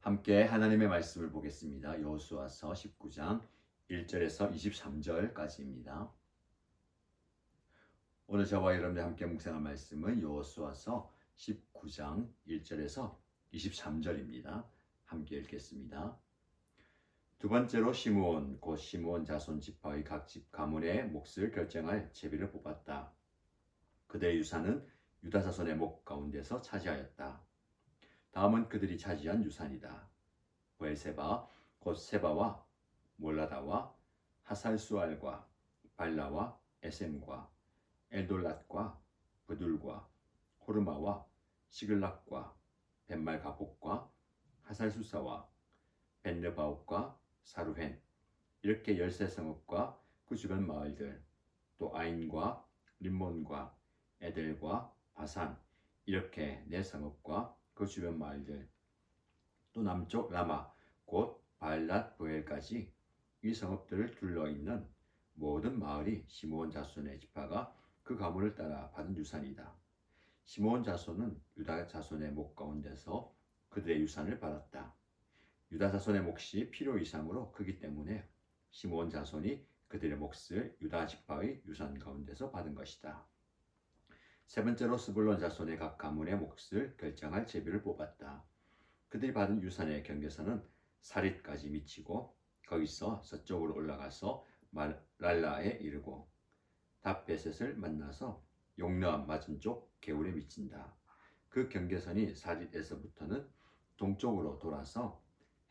함께 하나님의 말씀을 보겠습니다. 여호수아서 19장 1절에서 23절까지입니다. 오늘 저와 여러분들 함께 묵상할 말씀은 여호수아서 19장 1절에서 23절입니다. 함께 읽겠습니다. 두 번째로 시므온 곧 시므온 자손 지파의 각 집 가문의 몫을 결정할 제비를 뽑았다. 그들의 유산은 유다 자손의 목 가운데서 차지하였다. 다음은 그들이 차지한 유산이다. 부엘세바 곧 세바와 몰라다와 하살수알과 발라와 에셈과 엘돌랏과 브둘과 호르마와 시글락과 벤말 가복과 하살수사와 벤르바옥과 사루헨 이렇게 열세 성읍과 그 주변 마을들 또 아인과 림몬과 에델과 바산 이렇게 네 성읍과 그 주변 마을들 또 남쪽 라마 곧 바알랏 부엘까지 이 성읍들을 둘러 있는 모든 마을이 시므온 자손의 지파가 그 가문을 따라 받은 유산이다. 시므온 자손은 유다 자손의 목 가운데서 그들의 유산을 받았다. 유다 자손의 몫이 필요 이상으로 크기 때문에 시므온 자손이 그들의 몫을 유다 지파의 유산 가운데서 받은 것이다. 세 번째로 스불론 자손의 각 가문의 몫을 결정할 제비를 뽑았다. 그들이 받은 유산의 경계선은 사릿까지 미치고 거기서 서쪽으로 올라가서 랄라에 이르고 답베셋을 만나서 용너암 맞은쪽 개울에 미친다. 그 경계선이 사릿에서부터는 동쪽으로 돌아서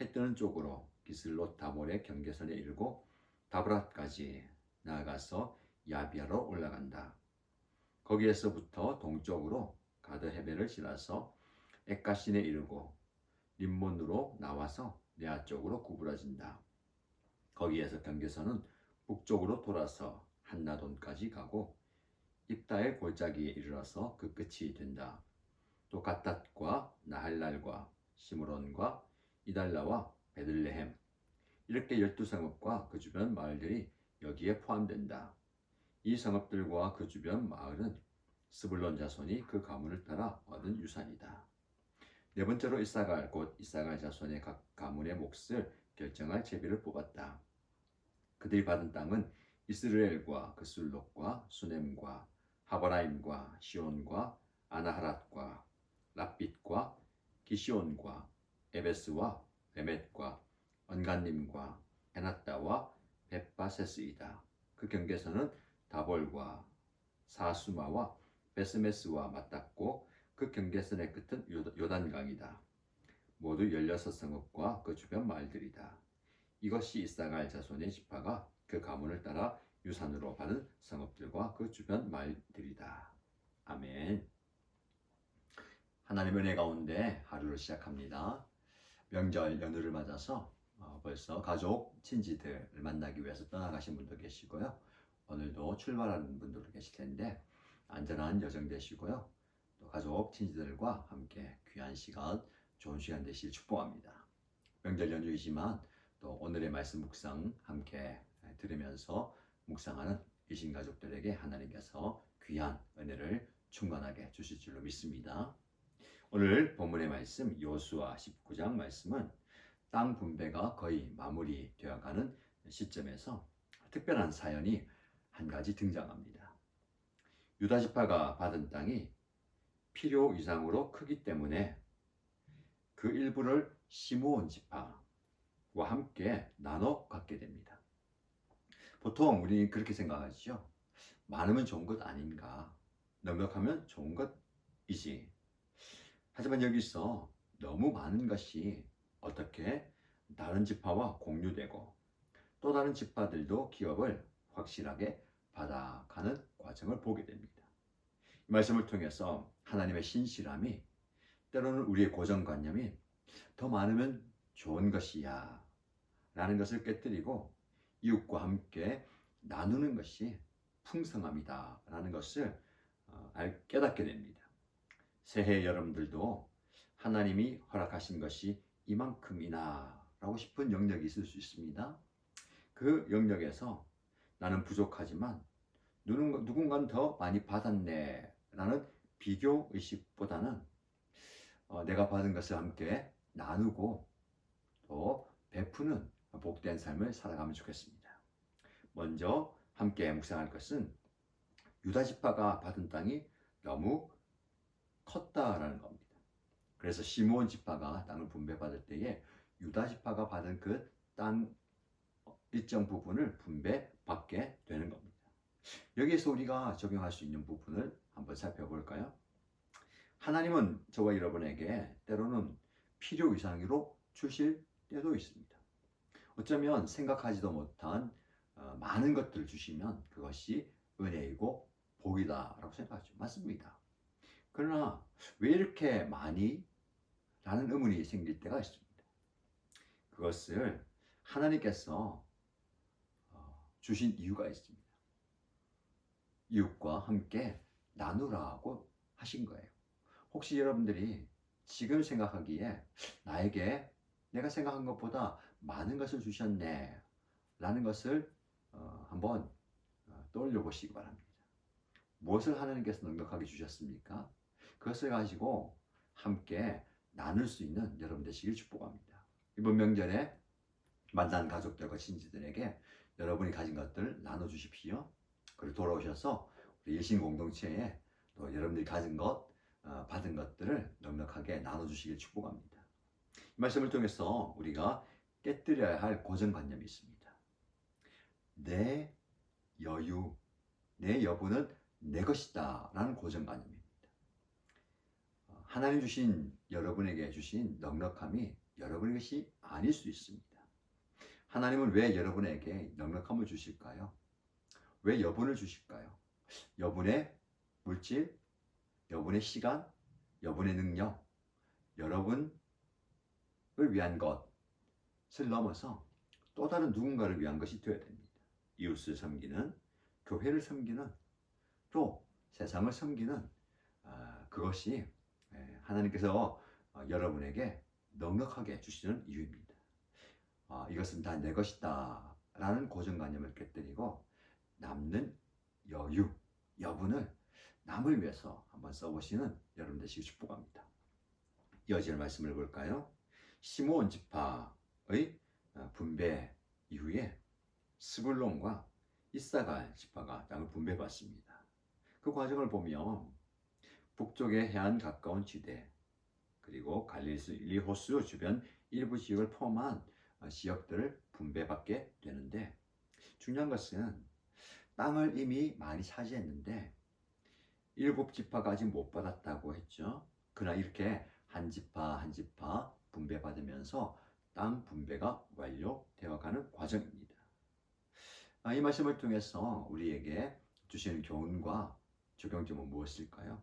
해 뜨는 쪽으로 기슬롯 다몰의 경계선에 이르고 다브랏까지 나아가서 야비아로 올라간다. 거기에서부터 동쪽으로 가드 헤베를 지나서 에까신에 이르고 림몬으로 나와서 네아 쪽으로 구부러진다. 거기에서 경계선은 북쪽으로 돌아서 한나돈까지 가고 입다의 골짜기에 이르러서 그 끝이 된다. 또 갓닷과 나할랄과 시므론과 이달라와 베들레헴 이렇게 열두 성읍과 그 주변 마을들이 여기에 포함된다. 이 성읍들과 그 주변 마을은 스불론 자손이 그 가문을 따라 얻은 유산이다. 네 번째로 이사갈 곧 이사갈 자손의 각 가문의 몫을 결정할 제비를 뽑았다. 그들이 받은 땅은 이스라엘과 그술록과 수넴과 하바라임과 시온과 아나하랏과 랍빛과 기시온과 에베스와 레멧과 언간님과 에나따와 베바세스이다. 그 경계선은 다볼과 사수마와 베스메스와 맞닿고 그 경계선의 끝은 요단강이다. 모두 16성읍과 그 주변 마을들이다. 이것이 이사갈 자손의 지파가 그 가문을 따라 유산으로 받은 성읍들과 그 주변 마을들이다. 아멘. 하나님의 은혜 가운데 하루를 시작합니다. 명절 연휴를 맞아서 어, 벌써 가족, 친지들을 만나기 위해서 떠나가신 분도 계시고요. 오늘도 출발하는 분들도 계실 텐데 안전한 여정 되시고요. 또 가족, 친지들과 함께 귀한 시간, 좋은 시간 되실 축복합니다. 명절 연휴이지만 또 오늘의 말씀 묵상 함께 들으면서 묵상하는 이신 가족들에게 하나님께서 귀한 은혜를 충만하게 주실 줄로 믿습니다. 오늘 본문의 말씀 요수아 19장 말씀은 땅 분배가 거의 마무리되어 가는 시점에서 특별한 사연이 한 가지 등장합니다. 유다 지파가 받은 땅이 필요 이상으로 크기 때문에 그 일부를 시므온 지파와 함께 나눠 갖게 됩니다. 보통 우리 그렇게 생각하죠. 많으면 좋은 것 아닌가. 넉넉하면 좋은 것이지. 하지만 여기서 너무 많은 것이 어떻게 다른 지파와 공유되고 또 다른 지파들도 기업을 확실하게 받아가는 과정을 보게 됩니다. 이 말씀을 통해서 하나님의 신실함이 때로는 우리의 고정관념이 더 많으면 좋은 것이야 라는 것을 깨뜨리고 이웃과 함께 나누는 것이 풍성함이다 라는 것을 어, 깨닫게 됩니다. 새해 여러분들도 하나님이 허락하신 것이 이만큼이나 라고 싶은 영역이 있을 수 있습니다. 그 영역에서 나는 부족하지만 누군가는 더 많이 받았네 라는 비교 의식보다는 어, 내가 받은 것을 함께 나누고 또 베푸는 복된 삶을 살아가면 좋겠습니다. 먼저 함께 묵상할 것은 유다 지파가 받은 땅이 너무 컸다라는 겁니다. 그래서 시므온 지파가 땅을 분배받을 때에 유다 지파가 받은 그 땅 일정 부분을 분배받게 되는 겁니다. 여기에서 우리가 적용할 수 있는 부분을 한번 살펴볼까요? 하나님은 저와 여러분에게 때로는 필요 이상으로 주실 때도 있습니다. 어쩌면 생각하지도 못한 어, 많은 것들을 주시면 그것이 은혜이고 복이다라고 생각하죠. 맞습니다. 그러나 왜 이렇게 많이? 라는 의문이 생길 때가 있습니다. 그것을 하나님께서 어, 주신 이유가 있습니다. 이웃과 함께 나누라고 하신 거예요. 혹시 여러분들이 지금 생각하기에 나에게 내가 생각한 것보다 많은 것을 주셨네 라는 것을 어, 한번 어, 떠올려 보시기 바랍니다. 무엇을 하나님께서 넉넉하게 주셨습니까? 그것을 가지고 함께 나눌 수 있는 여러분 되시길 축복합니다. 이번 명절에 만난 가족들과 친지들에게 여러분이 가진 것들을 나눠주십시오. 그리고 돌아오셔서 우리 일신 공동체에 또 여러분들이 가진 것, 어, 받은 것들을 넉넉하게 나눠주시길 축복합니다. 이 말씀을 통해서 우리가 깨뜨려야 할 고정관념이 있습니다. 내 여유, 내 여부는 내 것이다 라는 고정관념입니다. 어, 하나님 주신 여러분에게 주신 넉넉함이 여러분의 것이 아닐 수 있습니다. 하나님은 왜 여러분에게 넉넉함을 주실까요? 왜 여분을 주실까요? 여분의 물질, 여분의 시간, 여분의 능력, 여러분을 위한 것을 넘어서 또 다른 누군가를 위한 것이 되어야 됩니다. 이웃을 섬기는, 교회를 섬기는, 또 세상을 섬기는 아, 그것이 예, 하나님께서 어, 여러분에게 넉넉하게 주시는 이유입니다. 아, 이것은 다 내 것이다 라는 고정관념을 깨뜨리고 남는 여유, 여분을 남을 위해서 한번 써보시는 여러분 되시기 축복합니다. 이어지는 말씀을 볼까요? 시므온 지파의 어, 분배 이후에 스불론과 이사갈 지파가 땅을 분배받습니다. 그 과정을 보면 북쪽의 해안 가까운 지대 그리고 갈릴리 호수 주변 일부 지역을 포함한 어, 지역들을 분배받게 되는데 중요한 것은 땅을 이미 많이 차지했는데 일곱 지파가 아직 못 받았다고 했죠. 그러나 이렇게 한 지파 한 지파 분배받으면서 땅 분배가 완료되어가는 과정입니다. 아, 이 말씀을 통해서 우리에게 주시는 교훈과 적용점은 무엇일까요?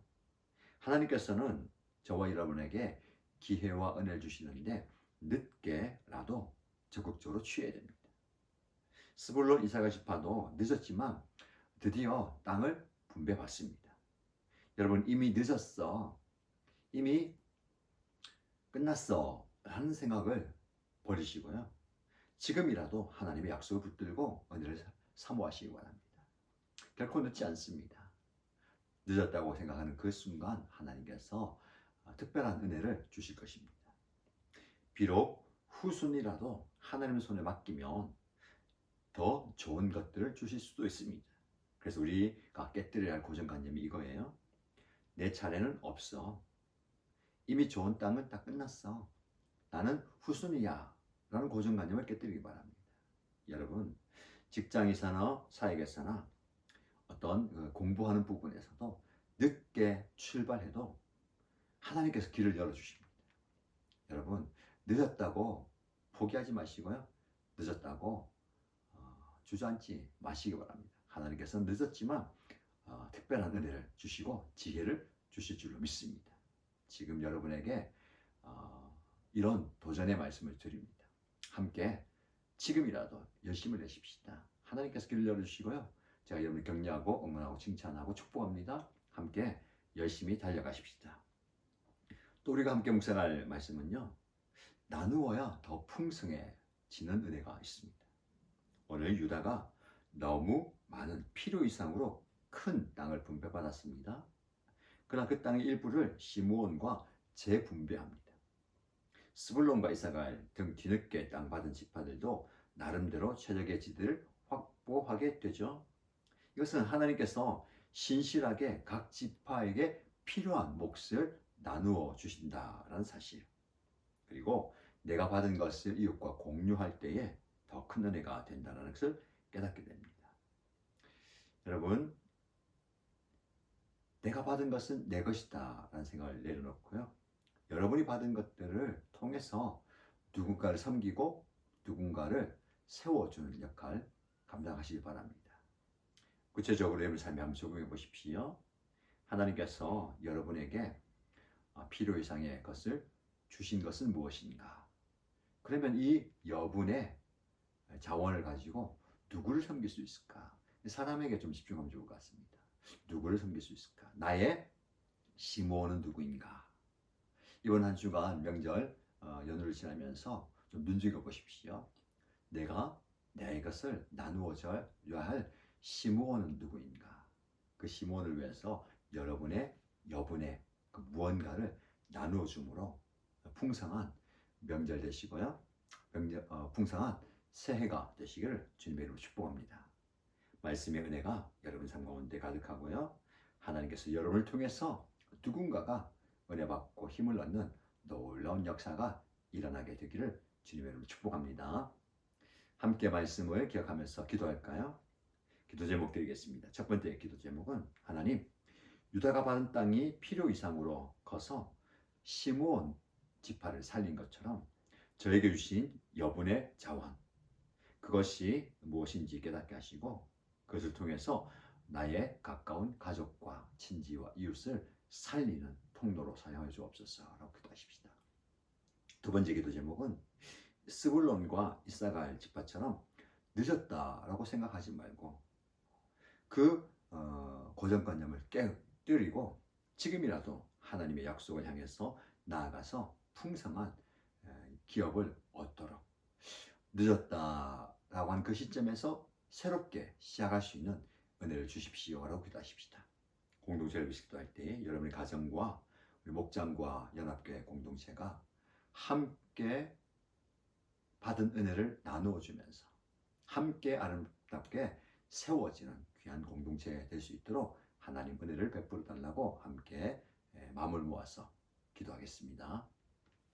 하나님께서는 저와 여러분에게 기회와 은혜를 주시는데 늦게라도 적극적으로 취해야 됩니다. 스불론 이사가 지파도 늦었지만 드디어 땅을 분배받습니다. 여러분 이미 늦었어. 이미 끝났어. 라는 생각을 버리시고요. 지금이라도 하나님의 약속을 붙들고 은혜를 사모하시기 바랍니다. 결코 늦지 않습니다. 늦었다고 생각하는 그 순간 하나님께서 특별한 은혜를 주실 것입니다. 비록 후순이라도 하나님 손에 맡기면 더 좋은 것들을 주실 수도 있습니다. 그래서 우리가 깨뜨려야 할 고정관념이 이거예요. 내 차례는 없어. 이미 좋은 땅은 다 끝났어. 나는 후순이야. 라는 고정관념을 깨뜨리기 바랍니다. 여러분, 직장에서나 사역에서나 어떤 그 공부하는 부분에서도 늦게 출발해도 하나님께서 길을 열어주십니다. 여러분, 늦었다고 포기하지 마시고요. 늦었다고 어, 주저앉지 마시기 바랍니다. 하나님께서 늦었지만 어, 특별한 은혜를 주시고 지혜를 주실 줄로 믿습니다. 지금 여러분에게 어, 이런 도전의 말씀을 드립니다. 함께 지금이라도 열심을 내십시다. 하나님께서 길을 열어주시고요. 제가 여러분을 격려하고 응원하고 칭찬하고 축복합니다. 함께 열심히 달려가십시다. 또 우리가 함께 묵상할 말씀은요. 나누어야 더 풍성해지는 은혜가 있습니다. 오늘 유다가 너무 많은 필요 이상으로 큰 땅을 분배받았습니다. 그러나 그 땅의 일부를 시므온과 재분배합니다. 스불론과 이사갈 등 뒤늦게 땅 받은 지파들도 나름대로 최적의 지들을 확보하게 되죠. 이것은 하나님께서 신실하게 각 지파에게 필요한 몫을 나누어 주신다라는 사실. 그리고 내가 받은 것을 이웃과 공유할 때에 더 큰 은혜가 된다는 것을 깨닫게 됩니다. 여러분, 내가 받은 것은 내 것이다 라는 생각을 내려놓고요. 여러분이 받은 것들을 통해서 누군가를 섬기고 누군가를 세워주는 역할 감당하시기 바랍니다. 구체적으로 여러분 삶에 한번 적용해 보십시오. 하나님께서 여러분에게 아, 필요 이상의 것을 주신 것은 무엇인가? 그러면 이 여분의 자원을 가지고 누구를 섬길 수 있을까? 사람에게 좀 집중하면 좋을 것 같습니다. 누구를 섬길 수 있을까? 나의 시모는 누구인가? 이번 한 주간 명절 어, 연휴를 지나면서 좀 눈여겨 보십시오. 내가 내 것을 나누어져야 할 시무원은 누구인가? 그 시무원을 위해서 여러분의 여분의 그 무언가를 나누어 줌으로 풍성한 명절 되시고요. 명절, 어, 풍성한 새해가 되시기를 주님의 이름으로 축복합니다. 말씀의 은혜가 여러분 삶 가운데 가득하고요. 하나님께서 여러분을 통해서 누군가가 은혜 받고 힘을 얻는 놀라운 역사가 일어나게 되기를 주님의 이름으로 축복합니다. 함께 말씀을 기억하면서 기도할까요? 기도 제목 드리겠습니다. 첫 번째 기도 제목은 하나님 유다가 받은 땅이 필요 이상으로 커서 시므온 지파를 살린 것처럼 저에게 주신 여분의 자원 그것이 무엇인지 깨닫게 하시고 그것을 통해서 나의 가까운 가족과 친지와 이웃을 살리는 통로로 사용해 주옵소서라고 기도하십시다. 두 번째 기도 제목은 스불론과 이사갈 지파처럼 늦었다라고 생각하지 말고 그 어, 고정관념을 깨뜨리고 지금이라도 하나님의 약속을 향해서 나아가서 풍성한 에, 기업을 얻도록 늦었다라고 한그 시점에서 새롭게 시작할 수 있는 은혜를 주십시오라고 기도하십시다. 공동체를 기도할 때 여러분의 가정과 우리 목장과 연합교회 공동체가 함께 받은 은혜를 나누어 주면서 함께 아름답게 세워지는 귀한 공동체 될 수 있도록 하나님 은혜를 베풀어 달라고 함께 마음을 모아서 기도하겠습니다.